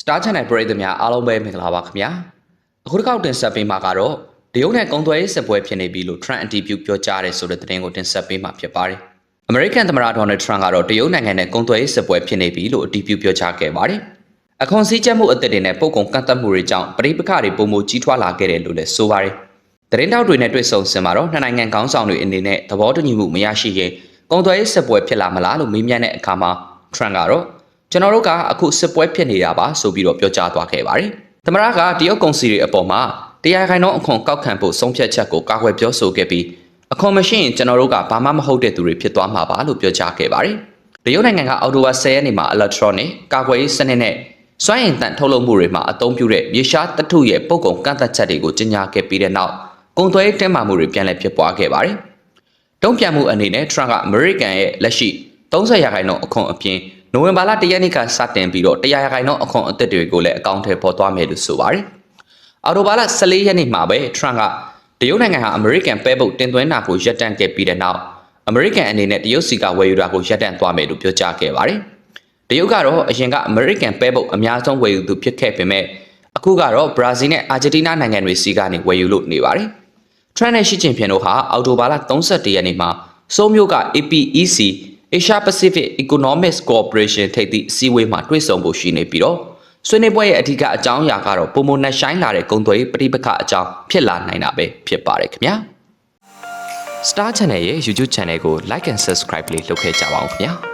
Star Channel ပရိသတ်များအားလုံးပဲမင်္ဂလာပါခင်ဗျာအခုတစ်ခေါက်တင်ဆက်ပေးမှာကတော့တရုတ်နဲ့ကုန်သွယ်ရေးစစ်ပွဲဖြစ်နေပြီလို့ Trump အတည်ပြုပြောကြားတယ်ဆိုတဲ့သတင်းကိုတင်ဆက်ပေးမှာဖြစ်ပါတယ်အမေရိကန်သမ္မတဒေါ်နယ်ထရန့်ကတော့တရုတ်နိုင်ငံနဲ့ကုန်သွယ်ရေးစစ်ပွဲဖြစ်နေပြီလို့အတည်ပြုပြောကြားခဲ့ပါတယ်အခွန်စည်းကျပ်မှုအသစ်တွေနဲ့ပုံကုန်ကန့်သက်မှုတွေကြောင့်ပြည်ပခါတွေပုံမကြီးထွားလာခဲ့တယ်လို့လည်းဆိုပါတယ်သတင်းတောက်တွေနဲ့တွေ့ဆုံစင်မှာတော့နှစ်နိုင်ငံခေါင်းဆောင်တွေအနေနဲ့သဘောတူညီမှုမရရှိရင်ကုန်သွယ်ရေးစစ်ပွဲဖြစ်လာမလားလို့မေးမြန်းတဲ့အခါမှာထရန့်ကတော့ ကျွန်တော်တို့ကအခုစစ်ပွဲဖြစ်နေတာပါဆိုပြီးတော့ပြောကြားသွားခဲ့ပါတယ်။သမရကတရုတ်ကုန်စီတွေအပေါ်မှာတရားခိုင်တော့အခွန်ကောက်ခံဖို့ဆုံးဖြတ်ချက်ကိုကာကွယ်ပြောဆိုခဲ့ပြီးအခွန်မရှိရင်ကျွန်တော်တို့ကဘာမှမဟုတ်တဲ့သူတွေဖြစ်သွားမှာပါလို့ပြောကြားခဲ့ပါတယ်။တရုတ်နိုင်ငံကအော်တိုဝါ10ရက်နေ့မှာ electronic ကာကွယ်ရေးစနစ်နဲ့စွမ်းအင်တန်ထုတ်လုပ်မှုတွေမှာအသုံးပြုတဲ့မြေရှားတထုရဲ့ပုံကုံကန့်သက်ချက်တွေကိုကြီးညာခဲ့ပြီးတဲ့နောက်ကုန်သွယ်ရေးတင်းမာမှုတွေပြန်လည်ဖြစ်ပွားခဲ့ပါတယ်။တုံ့ပြန်မှုအနေနဲ့ Trump ကအမေရိကန်ရဲ့လက်ရှိ30ရာခိုင်နှုန်းအခွန်အပြင် နိုဝင်ဘာလ1ရက်နေ့ကစတင်ပြီးတော့100ရာခိုင်နှုန်းအခွန်အသစ်တွေကိုလည်းအကောင့်ထဲပေါ်သွားမယ်လို့ဆိုပါတယ်။အော်တိုဘာလ14ရက်နေ့မှာပဲ Trump ကတရုတ်နိုင်ငံဟာအမေရိကန်ပဲပုတ်တင်သွင်းတာကိုရပ်တန့်ခဲ့ပြီးတဲ့နောက်အမေရိကန်အနေနဲ့တရုတ်စီကဝယ်ယူတာကိုရပ်တန့်သွားမယ်လို့ပြောကြားခဲ့ပါတယ်။တရုတ်ကတော့အရင်ကအမေရိကန်ပဲပုတ်အများဆုံးဝယ်ယူသူဖြစ်ခဲ့ပေမဲ့အခုကတော့ဘရာဇီးနဲ့အာဂျင်တီးနားနိုင်ငံတွေစီကနေဝယ်ယူလို့နေပါတယ်။ Trump နဲ့ရှီကျင်ဖျင်တို့ဟာအော်တိုဘာလ31ရက်နေ့မှာစိုးမျိုးက APEC Asia Pacific Economic Cooperation ထိပ်သည့်အစည်းအဝေးမှာတွေ့ဆုံဖို့ရှိနေပြီးတော့ဆွေးနွေးပွဲရဲ့အဓိကအကြောင်းအရာကတော့ပုံမနှက်ဆိုင်လာတဲ့ဂုံသွေးပဋိပက္ခအကြောင်းဖြစ်လာနိုင်တာပဲဖြစ်ပါတယ်ခင်ဗျာ Star Channel ရဲ့ YouTube Channel ကို Like and Subscribe လေးလုပ်ခဲ့ကြပါဦးခင်ဗျာ